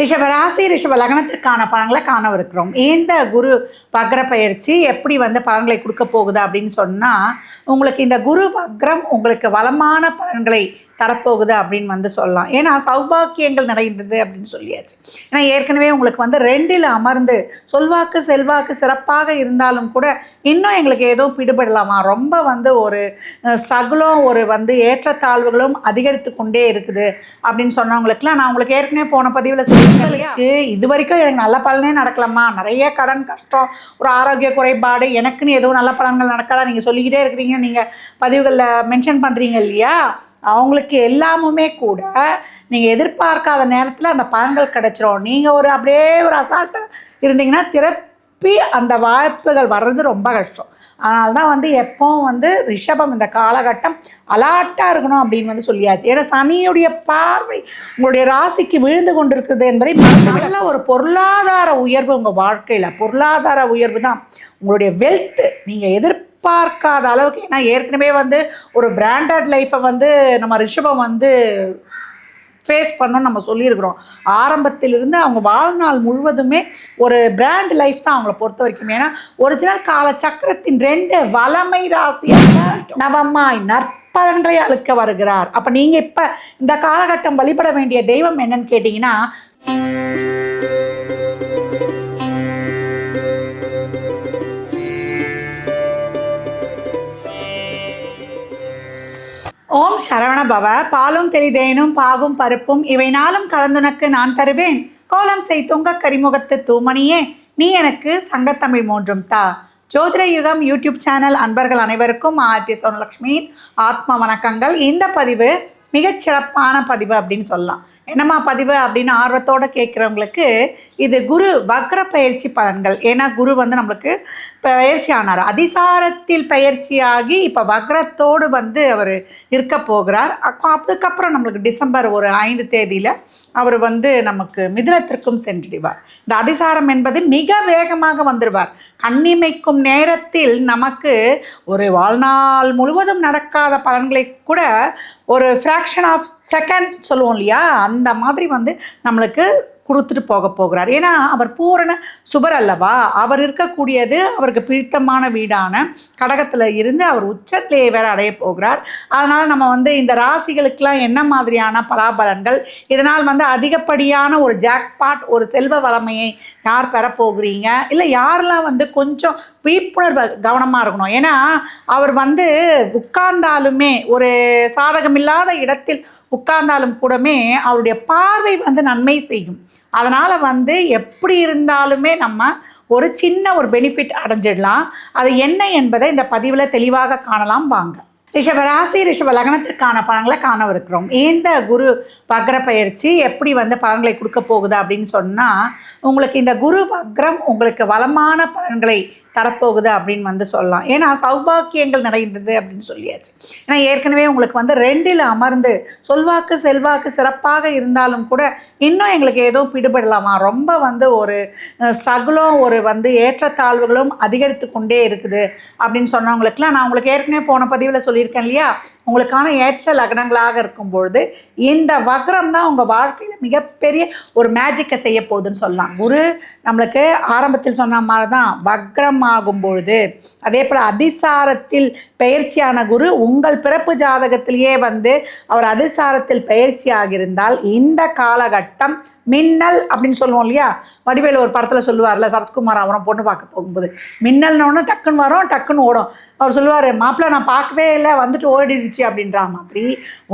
ரிஷப ராசி ரிஷப லக்னத்திற்கான பலன்களை காணவிருக்கிறோம். இந்த குரு வக்ர பயிற்சி எப்படி வந்து பலன்களை கொடுக்க போகுது அப்படின்னு சொன்னால் உங்களுக்கு இந்த குரு வக்ரம் உங்களுக்கு வளமான பலன்களை தரப்போகுது அப்படின்னு வந்து சொல்லலாம். ஏன்னா சௌபாக்கியங்கள் நிறைந்தது அப்படின்னு சொல்லியாச்சு. ஏன்னா ஏற்கனவே உங்களுக்கு வந்து ரெண்டில் அமர்ந்து சொல்வாக்கு செல்வாக்கு சிறப்பாக இருந்தாலும் கூட இன்னும் எங்களுக்கு ஏதோ பிடிபடலாமா? ரொம்ப வந்து ஒரு ஸ்ட்ரகிளும் ஒரு வந்து ஏற்றத்தாழ்வுகளும் அதிகரித்து கொண்டே இருக்குது அப்படின்னு சொன்னவங்களுக்குலாம் நான் உங்களுக்கு ஏற்கனவே போன பதிவில் சொல்லியிருக்கேன் இல்லையா? இது வரைக்கும் எனக்கு நல்ல பலனே நடக்கலாமா நிறைய கடன் கஷ்டம் ஒரு ஆரோக்கிய குறைபாடு எனக்குன்னு எதுவும் நல்ல பலன்கள் நடக்காதா? நீங்கள் சொல்லிக்கிட்டே இருக்கிறீங்க. நீங்கள் பதிவுகளில் மென்ஷன் பண்ணுறீங்க இல்லையா? அவங்களுக்கு எல்லாமுமே கூட நீங்கள் எதிர்பார்க்காத நேரத்தில் அந்த பலன்கள் கிடைச்சிரும். நீங்கள் ஒரு அப்படியே ஒரு அசால்ட்டாக இருந்தீங்கன்னா திருப்பி அந்த வாய்ப்புகள் வர்றது ரொம்ப கஷ்டம். அதனால தான் வந்து எப்போவும் வந்து ரிஷபம் இந்த காலகட்டம் அலாட்டாக இருக்கணும் அப்படின்னு வந்து சொல்லியாச்சு. ஏன்னா சனியுடைய பார்வை உங்களுடைய ராசிக்கு விழுந்து கொண்டிருக்கிறது என்பதை நல்ல ஒரு பொருளாதார உயர்வு உங்கள் வாழ்க்கையில். பொருளாதார உயர்வு தான். உங்களுடைய வெல்த்து நீங்கள் எதிர்ப்பு எதிர்பார்க்காத அளவுக்கு. ஏன்னா ஏற்கனவே வந்து ஒரு பிராண்டட் லைஃப்பை வந்து நம்ம ரிஷபம் வந்து ஃபேஸ் பண்ணோன்னு நம்ம சொல்லியிருக்கிறோம். ஆரம்பத்திலிருந்து அவங்க வாழ்நாள் முழுவதுமே ஒரு பிராண்ட் லைஃப் தான் அவங்கள பொறுத்த வரைக்கும். ஏன்னா ஒரிஜினல் கால சக்கரத்தின் ரெண்டு வளமை ராசியாக நவமாய் நற்பலன்களை அழுக்க வருகிறார். அப்போ நீங்கள் இப்போ இந்த காலகட்டம் வழிபட வேண்டிய தெய்வம் என்னன்னு கேட்டிங்கன்னா ஓம் சரவண பவ. பாலும் தெரிதேனும் பாகும் பருப்பும் இவை நாளும் கலந்துனக்கு நான் தருவேன். கோலம் செய் தொங்க கரிமுகத்து தூமணியே நீ எனக்கு சங்கத்தமிழ் மூன்றும் தா. ஜோதிட யுகம் யூடியூப் சேனல் அன்பர்கள் அனைவருக்கும் ஆத்திய சோனலக்ஷ்மி ஆத்ம வணக்கங்கள். இந்த பதிவு மிகச் சிறப்பான பதிவு அப்படின்னு சொல்லலாம். என்னம்மா பதிவு அப்படின்னு ஆர்வத்தோடு கேட்குறவங்களுக்கு இது குரு வக்ர பயிற்சி பலன்கள். ஏன்னா குரு வந்து நம்மளுக்கு பயிற்சி ஆனார். அதிசாரத்தில் பயிற்சியாகி இப்போ வக்ரத்தோடு வந்து அவர் இருக்க போகிறார். அப்போ அதுக்கப்புறம் நம்மளுக்கு டிசம்பர் ஒரு ஐந்து தேதியில் அவர் வந்து நமக்கு மிதுனத்திற்கும் சென்றிடுவார். இந்த அதிசாரம் என்பது மிக வேகமாக வந்துடுவார் கண்ணிமைக்கும் நேரத்தில் நமக்கு ஒரு வாழ்நாள் முழுவதும் நடக்காத பலன்களை கூட ஒரு ஃப்ராக்ஷன் ஆஃப் செகண்ட் சொல்லுவோம் இல்லையா? அந்த மாதிரி வந்து நம்மளுக்கு கொடுத்துட்டு போக போகிறார். ஏன்னா அவர் பூரண சுபர் அல்லவா? அவர் இருக்கக்கூடியது அவருக்கு பிடித்தமான வீடான கடகத்தில் இருந்து அவர் உச்சத்திலேயே வேற அடைய போகிறார். அதனால் நம்ம வந்து இந்த ராசிகளுக்கெல்லாம் என்ன மாதிரியான பலாபலன்கள்? இதனால் வந்து அதிகப்படியான ஒரு ஜாக்பாட் ஒரு செல்வ வளமையை யார் பெறப்போகிறீங்க இல்லை யாரெல்லாம் வந்து கொஞ்சம் விழிப்புணர்வு கவனமாக இருக்கணும். ஏன்னா அவர் வந்து உட்கார்ந்தாலுமே ஒரு சாதகமில்லாத இடத்தில் உட்கார்ந்தாலும் கூடமே அவருடைய பார்வை வந்து நன்மை செய்யும். அதனால் வந்து எப்படி இருந்தாலுமே நம்ம ஒரு சின்ன ஒரு பெனிஃபிட் அடைஞ்சிடலாம். அது என்ன என்பதை இந்த பதிவில் தெளிவாக காணலாம் வாங்க. ரிஷப ராசி ரிஷப லக்னத்திற்கான பலன்களை காணவிருக்கிறோம். இந்த குரு வக்ர பயிற்சி எப்படி வந்து பலன்களை கொடுக்க போகுது அப்படின்னு சொன்னால் உங்களுக்கு இந்த குரு வக்ரம் உங்களுக்கு வளமான பலன்களை தரப்போகுது அப்படின்னு வந்து சொல்லலாம். ஏன்னா சௌபாக்கியங்கள் நிறைந்தது அப்படின்னு சொல்லியாச்சு. ஏன்னா ஏற்கனவே உங்களுக்கு வந்து ரெண்டில் அமர்ந்து சொல்வாக்கு செல்வாக்கு சிறப்பாக இருந்தாலும் கூட இன்னும் எங்களுக்கு ஏதோ பிடுபடலாமா? ரொம்ப வந்து ஒரு ஸ்ட்ரகுளும் ஒரு வந்து ஏற்றத்தாழ்வுகளும் அதிகரித்து கொண்டே இருக்குது அப்படின்னு சொன்னவங்களுக்குலாம் நான் உங்களுக்கு ஏற்கனவே போன பதிவில் சொல்லியிருக்கேன் இல்லையா? உங்களுக்கான ஏற்ற லக்னங்களாக இருக்கும் பொழுது இந்த வக்ரம் தான் உங்கள் வாழ்க்கையில் மிகப்பெரிய ஒரு மேஜிக்கை செய்ய போகுதுன்னு சொல்லலாம். குரு நம்மளுக்கு ஆரம்பத்தில் சொன்ன மாதிரி தான் வக்ரம் ஆகும் பொழுது அதே போல் அதிசாரத்தில் பெயர்ச்சியான குரு உங்கள் பிறப்பு ஜாதகத்திலேயே வந்து அவர் அதிசாரத்தில் பெயர்ச்சி ஆகியிருந்தால் இந்த காலகட்டம் மின்னல் அப்படின்னு சொல்லுவோம் இல்லையா? வடிவேலு ஒரு படத்தில் சொல்லுவார்ல சரத்குமார் அவரை பொண்ணு பார்க்க போகும்போது. மின்னல்னு டக்குன்னு வரும் டக்குன்னு ஓடும். அவர் சொல்லுவார் மாப்பிள்ளை நான் பார்க்கவே இல்லை வந்துட்டு ஓடிடுச்சு அப்படின்ற மாதிரி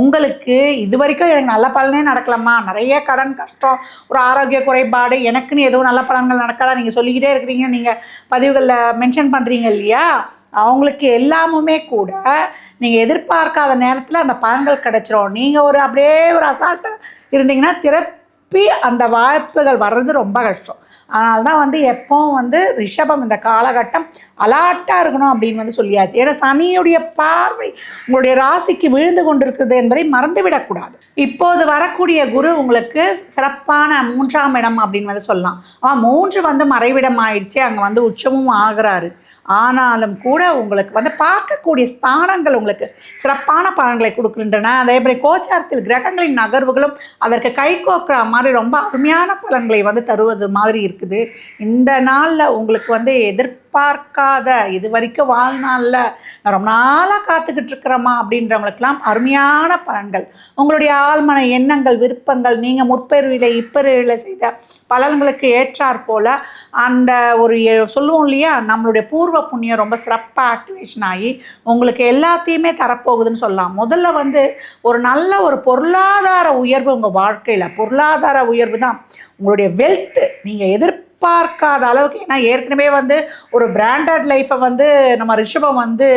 உங்களுக்கு இது வரைக்கும் எனக்கு நல்ல பலனே நடக்கலாமா நிறைய கடன் கஷ்டம் ஒரு ஆரோக்கிய குறைபாடு எனக்குன்னு எதுவும் நல்ல பலன்கள் நடக்காதா? நீங்கள் சொல்லிக்கிட்டே இருக்கிறீங்க நீங்கள் பதிவுகளில் மென்ஷன் பண்ணுறீங்க இல்லையா? அவங்களுக்கு எல்லாமுமே கூட நீங்கள் எதிர்பார்க்காத நேரத்தில் அந்த பலன்கள் கிடைச்சிரும். நீங்கள் ஒரு அப்படியே ஒரு அசால்ட்டாக இருந்தீங்கன்னா திருப்பி அந்த வாய்ப்புகள் வர்றது ரொம்ப கஷ்டம். அதனால தான் வந்து எப்போவும் வந்து ரிஷபம் இந்த காலகட்டம் அலாட்டாக இருக்கணும் அப்படின்னு வந்து சொல்லியாச்சு. ஏன்னா சனியுடைய பார்வை உங்களுடைய ராசிக்கு விழுந்து கொண்டிருக்கிறது என்பதை மறந்துவிடக்கூடாது இப்போது வரக்கூடிய குரு உங்களுக்கு சிறப்பான மூன்றாம் இடம் அப்படின்னு வந்து சொல்லலாம். ஆனால் மூன்று வந்து மறைவிடம் ஆயிடுச்சு அங்கே வந்து உச்சமும் ஆகிறாரு. ஆனாலும் கூட உங்களுக்கு வந்து பார்க்கக்கூடிய ஸ்தானங்கள் உங்களுக்கு சிறப்பான பலன்களை கொடுக்கின்றன. அதே மாதிரி கோச்சாரத்தில் கிரகங்களின் நகர்வுகளும் அதற்கு கை கோக்குற மாதிரி ரொம்ப அருமையான பலன்களை வந்து தருவது மாதிரி இருக்குது. இந்த நாளில் உங்களுக்கு வந்து எதிர்பார்க்காத இது வரைக்கும் வாழ்நாளில் ரொம்ப நாளாக காத்துக்கிட்டு இருக்கிறோமா அப்படின்றவங்களுக்கெல்லாம் அருமையான பலன்கள். உங்களுடைய ஆழ்மன எண்ணங்கள் விருப்பங்கள் நீங்கள் முற்பெருவில் இப்பெருவில் செய்த பலன்களுக்கு ஏற்றாற் போல் அந்த ஒரு சொல்லுவோம் இல்லையா நம்மளுடைய பூர்வ புண்ணியம் ரொம்ப சிறப்பாக ஆக்டிவேஷன் ஆகி உங்களுக்கு எல்லாத்தையுமே தரப்போகுதுன்னு சொல்லலாம். முதல்ல வந்து ஒரு நல்ல ஒரு பொருளாதார உயர்வு உங்கள் வாழ்க்கையில். பொருளாதார உயர்வு தான் உங்களுடைய வெல்த்து நீங்கள் எதிர்பார்க்காத அளவுக்கு ஏன்னா ஏற்கனவே வந்து ஒரு பிராண்டட் லைஃப்பை வந்து நம்ம ரிஷபம் வந்து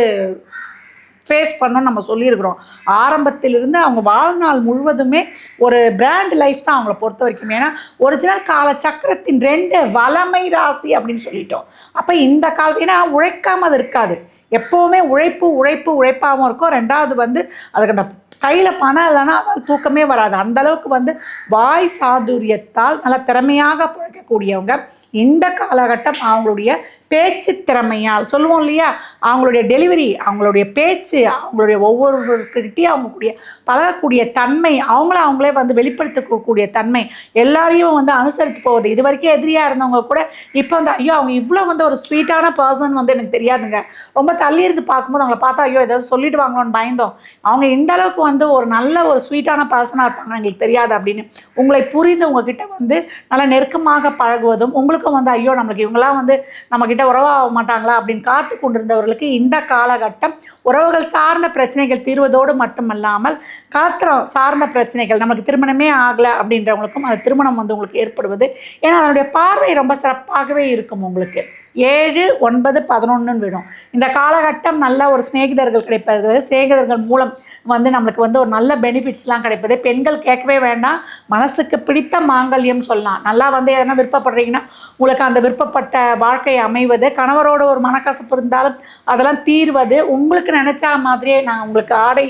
ஃபேஸ் பண்ணோம்னு நம்ம சொல்லியிருக்கிறோம். ஆரம்பத்திலிருந்து அவங்க வாழ்நாள் முழுவதுமே ஒரு பிராண்ட் லைஃப் தான் அவங்கள பொறுத்த வரைக்கும். ஏன்னா ஒரிஜினல் கால சக்கரத்தின் ரெண்டு வளமை ராசி அப்படின்னு சொல்லிட்டோம். அப்போ இந்த காலத்து ஏன்னா உழைக்காமல் அது இருக்காது. எப்போவுமே உழைப்பு உழைப்பு உழைப்பாகவும் இருக்கும். ரெண்டாவது வந்து அதுக்கு அந்த கையில் பணம் இல்லைன்னா அதாவது தூக்கமே வராது. அந்தளவுக்கு வந்து வாய் சாதுரியத்தால் நல்ல திறமையாக இருக்கக்கூடியவங்க இந்த காலகட்டம் அவங்களுடைய பேச்சு திறமையால் சொல்லுவோம் இல்லையா? அவங்களுடைய டெலிவரி அவங்களுடைய பேச்சு அவங்களுடைய ஒவ்வொருவர்கிட்டையும் அவங்களுடைய பழகக்கூடிய தன்மை அவங்கள அவங்களே வந்து வெளிப்படுத்தக்கூடிய தன்மை எல்லாரையும் வந்து அனுசரித்து போவது. இது வரைக்கும் எதிரியாக இருந்தவங்க கூட இப்போ வந்து ஐயோ அவங்க இவ்வளோ வந்து ஒரு ஸ்வீட்டான பர்சன் வந்து எனக்கு தெரியாதுங்க. ரொம்ப தள்ளி இருந்து பார்க்கும்போது அவங்கள பார்த்தா ஐயோ ஏதாவது சொல்லிடுவாங்களோன்னு பயந்தோம். அவங்க இந்த அளவுக்கு வந்து ஒரு நல்ல ஒரு ஸ்வீட்டான பர்சனாக இருப்பாங்க எங்களுக்கு தெரியாது அப்படின்னு உங்களை புரிந்து உங்ககிட்ட வந்து நல்லா நெருக்கமாக பழகுவதும் உங்களுக்கும் வந்து ஐயோ நம்மளுக்கு இவங்களாம் வந்து நம்மக்கிட்ட உறவாக மாட்டாங்களா அப்படின்னு காத்து கொண்டிருந்தவர்களுக்கு இந்த காலகட்டம் உறவுகள் சார்ந்த பிரச்சனைகள் தீர்வதோடு மட்டுமல்லாமல் காத்திரம் சார்ந்த பிரச்சனைகள் நமக்கு திருமணமே ஆகலை அப்படின்றவங்களுக்கும் அந்த திருமணம் வந்து உங்களுக்கு ஏற்படுவது. ஏன்னா அதனுடைய பார்வை ரொம்ப சிறப்பாகவே இருக்கும் உங்களுக்கு. ஏழு ஒன்பது பதினொன்றுன்னு விடும். இந்த காலகட்டம் நல்ல ஒரு சிநேகிதர்கள் கிடைப்பது சிநேகிதர்கள் மூலம் வந்து நம்மளுக்கு வந்து ஒரு நல்ல பெனிஃபிட்ஸ்லாம் கிடைப்பது. பெண்கள் கேட்கவே வேண்டாம். மனசுக்கு பிடித்த மாங்கல்யம் சொல்லலாம். நல்லா வந்து எதனா விருப்பப்படுறீங்கன்னா உங்களுக்கு அந்த விருப்பப்பட்ட வாழ்க்கை அமைவது கணவரோட ஒரு மனக்கசப்பு இருந்தாலும் அதெல்லாம் தீர்வது உங்களுக்கு நினச்சா மாதிரியே நான் உங்களுக்கு ஆடை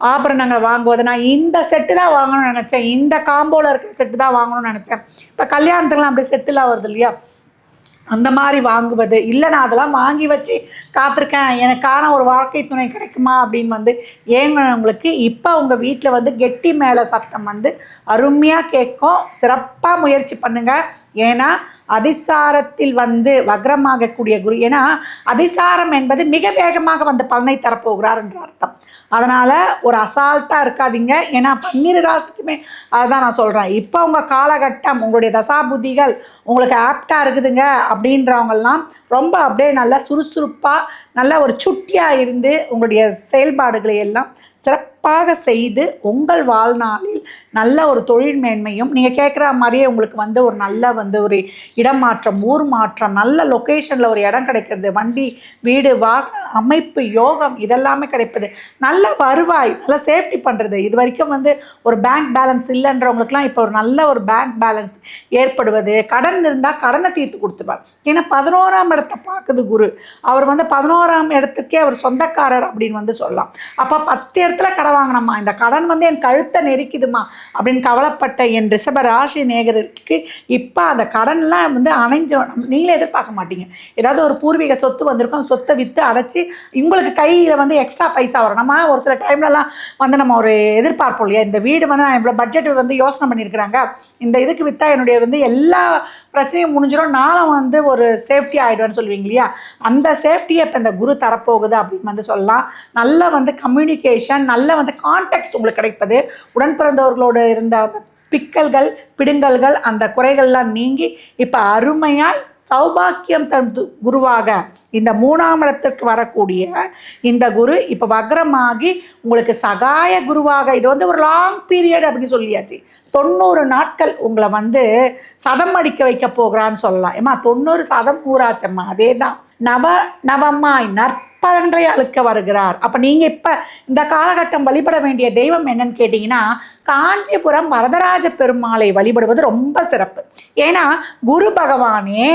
ஆபரணங்கள் வாங்குவது நான் இந்த செட்டு தான் வாங்கணும்னு நினச்சேன். இந்த காம்போவில் இருக்கிற செட்டு தான் வாங்கணும்னு நினச்சேன். இப்போ கல்யாணத்துக்குலாம் அப்படி செட்டுலாம் வருது இல்லையா? அந்த மாதிரி வாங்குவது. இல்லை நான் அதெல்லாம் வாங்கி வச்சு காத்திருக்கேன். எனக்கான ஒரு வாழ்க்கை துணை கிடைக்குமா அப்படின்னு வந்து ஏங்கினவங்களுக்கு இப்போ உங்கள் வீட்டில் வந்து கெட்டி மேலே சத்தம் வந்து அருமையாக கேட்கும். சிறப்பாக முயற்சி பண்ணுங்கள் ஏன்னா அதிசாரத்தில் வந்து வக்ரமாகக்கூடிய குரு. ஏன்னா அதிசாரம் என்பது மிக வேகமாக வந்து பலனை தரப்போகிறார் என்ற அர்த்தம். அதனால் ஒரு அசால்ட்டாக இருக்காதீங்க. ஏன்னா பன்னிரு ராசிக்குமே அதுதான் நான் சொல்கிறேன் இப்போ உங்கள் காலகட்டம் உங்களுடைய தசாபுதிகள் உங்களுக்கு ஆப்டாக இருக்குதுங்க அப்படின்றவங்கெல்லாம் ரொம்ப அப்படியே நல்லா சுறுசுறுப்பாக நல்ல ஒரு சுட்டியாக இருந்து உங்களுடைய செயல்பாடுகளை எல்லாம் சிறப்பு சிறப்பாக செய்து உங்கள் வாழ்நாளில் நல்ல ஒரு தொழில் மேன்மையும் நீங்கள் கேட்குற மாதிரியே உங்களுக்கு வந்து ஒரு நல்ல வந்து ஒரு இடம் மாற்றம் ஊர் மாற்றம் நல்ல லொக்கேஷனில் ஒரு இடம் கிடைக்கிறது வண்டி வீடு வாகன அமைப்பு யோகம் இதெல்லாமே கிடைப்பது. நல்ல வருவாய் நல்ல சேஃப்டி பண்ணுறது இது வரைக்கும் வந்து ஒரு பேங்க் பேலன்ஸ் இல்லைன்றவங்களுக்குலாம் இப்போ ஒரு நல்ல ஒரு பேங்க் பேலன்ஸ் ஏற்படுவது. கடன் இருந்தால் கடனை தீர்த்து கொடுத்துப்பார். ஏன்னா பதினோராம் இடத்தை பார்க்குது குரு. அவர் வந்து பதினோராம் இடத்துக்கே அவர் சொந்தக்காரர் அப்படின்னு வந்து சொல்லலாம். அப்போ பத்து இடத்துல கடன் வாங்கினம்மா. இந்த கடன் வந்து என் கழுத்தை நெரிக்குதுமா அப்படின்னு கவலைப்பட்ட என் ரிஷப ராசி நேகருக்கு இப்போ அந்த கடன்லாம் வந்து அணைஞ்சோம் நீங்களே எதிர்பார்க்க மாட்டீங்க. ஏதாவது ஒரு பூர்வீக சொத்து வந்திருக்கும் சொத்தை விற்று அடைச்சி உங்களுக்கு கையில் வந்து எக்ஸ்ட்ரா பைசா வரும். நம்ம ஒரு சில டைம்லலாம் வந்து நம்ம ஒரு எதிர்பார்ப்போம் இல்லையா? இந்த வீடு வந்து நான் இவ்வளோ பட்ஜெட் வந்து யோசனை பண்ணியிருக்கிறாங்க. இந்த இதுக்கு விற்றா என்னுடைய வந்து எல்லா பிரச்சனையும் முடிஞ்சிடும் நானும் வந்து ஒரு சேஃப்டி ஆகிடுவேன்னு சொல்லுவீங்க இல்லையா? அந்த சேஃப்டியை இப்போ இந்த குரு தரப்போகுது அப்படின்னு வந்து சொல்லலாம். நல்ல வந்து கம்யூனிகேஷன் நல்ல அந்த கான்டாக்ட்ஸ் உங்களுக்கு கிடைப்பது. உடன் பிறந்தவர்களோடு இருந்த பிக்கல்கள் பிடுங்கல்கள் அந்த குறைகள்லாம் நீங்கி இப்போ அருமையாய் சௌபாக்கியம் தரும் குருவாக இந்த மூணாம் இடத்திற்கு வரக்கூடிய இந்த குரு இப்போ வக்ரமாகி உங்களுக்கு சகாய குருவாக. இது வந்து ஒரு லாங் பீரியட் அப்படின்னு சொல்லியாச்சு. தொண்ணூறு நாட்கள் உங்களை வந்து சதம் அடிக்க வைக்க போகிறான்னு சொல்லலாம். ஏமா தொண்ணூறு சதம் ஊராச்சம்மா அதே தான் நவ நவமாய் நற்பலன்களை அழுக்க வருகிறார். அப்போ நீங்கள் இப்போ இந்த காலகட்டம் வழிபட வேண்டிய தெய்வம் என்னன்னு கேட்டிங்கன்னா காஞ்சிபுரம் வரதராஜ பெருமாளை வழிபடுவது ரொம்ப சிறப்பு. ஏன்னா குரு பகவானே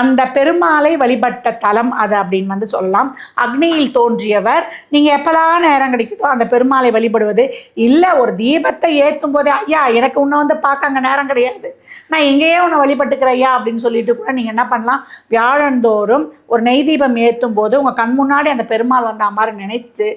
அந்த பெருமாளை வழிபட்ட தலம் அது அப்படின்னு வந்து சொல்லலாம். அக்னியில் தோன்றியவர் நீங்கள் எப்போலாம் நேரம் கிடைக்குதோ அந்த பெருமாளை வழிபடுவது. இல்லை ஒரு தீபத்தை ஏற்றும் போதே ஐயா எனக்கு உன்னை வந்து பார்க்க அங்கே நேரம் கிடையாது. நான் எங்கேயே உன்னை வழிபட்டுக்கிறேன் ஐயா அப்படின்னு சொல்லிட்டு கூட நீங்கள் என்ன பண்ணலாம்? வியாழந்தோறும் ஒரு நெய் தீபம் ஏற்றும் போது உங்கள் கண் முன்னாடி அந்த பெருமாள் வந்த மாதிரி நினைத்து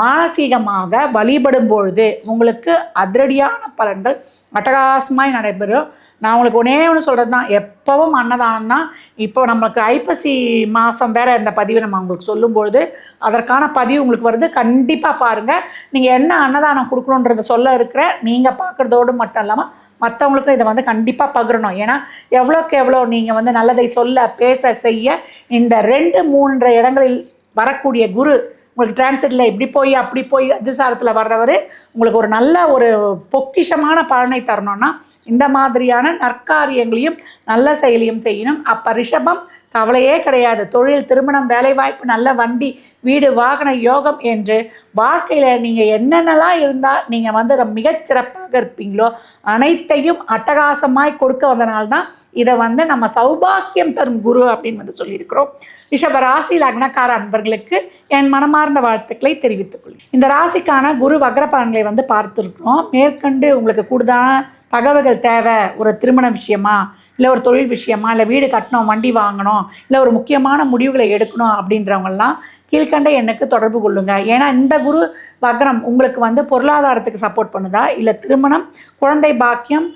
மானசீகமாக வழிபடும் பொழுது உங்களுக்கு அதிரடியான பலன்கள் அட்டகாசமாய் நடைபெறும். நான் உங்களுக்கு ஒன்றே ஒன்று சொல்கிறது தான் எப்போவும் அன்னதானம் தான் இப்போ நமக்கு ஐப்பசி மாதம் வேறு இந்த பதிவை நம்ம உங்களுக்கு சொல்லும்பொழுது அதற்கான பதிவு உங்களுக்கு வருது. கண்டிப்பாக பாருங்கள் நீங்கள் என்ன அன்னதானம் கொடுக்கணுன்றத சொல்ல இருக்கிற நீங்கள் பார்க்குறதோடு மட்டும் இல்லாமல் மற்றவங்களுக்கும் இதை வந்து கண்டிப்பாக பகிரணும். ஏன்னா எவ்வளோக்கு எவ்வளோ நீங்கள் வந்து நல்லதை சொல்ல பேச செய்ய இந்த ரெண்டு மூன்று இடங்களில் வரக்கூடிய குரு உங்களுக்கு டிரான்சிட்டில் இப்படி போய் அப்படி போய் அதிசாரத்தில் வர்றவர் உங்களுக்கு ஒரு நல்ல ஒரு பொக்கிஷமான பலனை தரணும்னா இந்த மாதிரியான நற்காரியங்களையும் நல்ல செயலியும் செய்யணும். அப்போ ரிஷபம் கவலையே கிடையாது. தொழில் திருமணம் வேலைவாய்ப்பு நல்ல வண்டி வீடு வாகன யோகம் என்று வாழ்க்கையில் நீங்கள் என்னென்னலாம் இருந்தால் நீங்கள் வந்து மிகச்சிறப்பாக இருப்பீங்களோ அனைத்தையும் அட்டகாசமாய் கொடுக்க வந்தனால தான் இதை வந்து நம்ம சௌபாக்கியம் தரும் குரு அப்படின்னு வந்து சொல்லியிருக்கிறோம். ரிஷப ராசி லக்னக்கார அன்பர்களுக்கு என் மனமார்ந்த வாழ்த்துக்களை தெரிவித்துக் கொள்கிறேன். இந்த ராசிக்கான குரு வக்ர பலன்களை வந்து பார்த்துருக்குறோம். மேற்கொண்டு உங்களுக்கு கூடுதலான தகவல்கள் தேவை. ஒரு திருமண விஷயமா இல்லை ஒரு தொழில் விஷயமா இல்லை வீடு கட்டணும் வண்டி வாங்கணும் இல்லை ஒரு முக்கியமான முடிவுகளை எடுக்கணும் அப்படின்றவங்கெல்லாம் கீழ்கண்ட எண்ணுக்கு தொடர்பு கொள்ளுங்கள் ஏன்னா இந்த குரு வக்ரம் உங்களுக்கு வந்து பொருளாதாரத்துக்கு சப்போர்ட் பண்ணுதா? இல்லை திருமணம் குழந்தை பாக்கியம்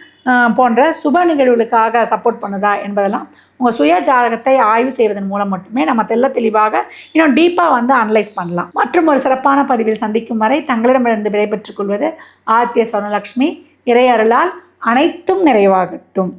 போன்ற சுப நிகழ்வுகளுக்காக சப்போர்ட் பண்ணுதா என்பதெல்லாம் உங்கள் சுய ஜாதகத்தை ஆய்வு செய்வதன் மூலம் மட்டுமே நம்ம தெள்ள தெளிவாக இன்னும் டீப்பாக வந்து அனலைஸ் பண்ணலாம். மற்றும் ஒரு சிறப்பான பதிவில் சந்திக்கும் வரை தங்களிடமிருந்து விடைபெற்றுக் கொள்வது ஆதித்ய சொர்ணலக்ஷ்மி. இறையருளால் அனைத்தும் நிறைவாகட்டும்.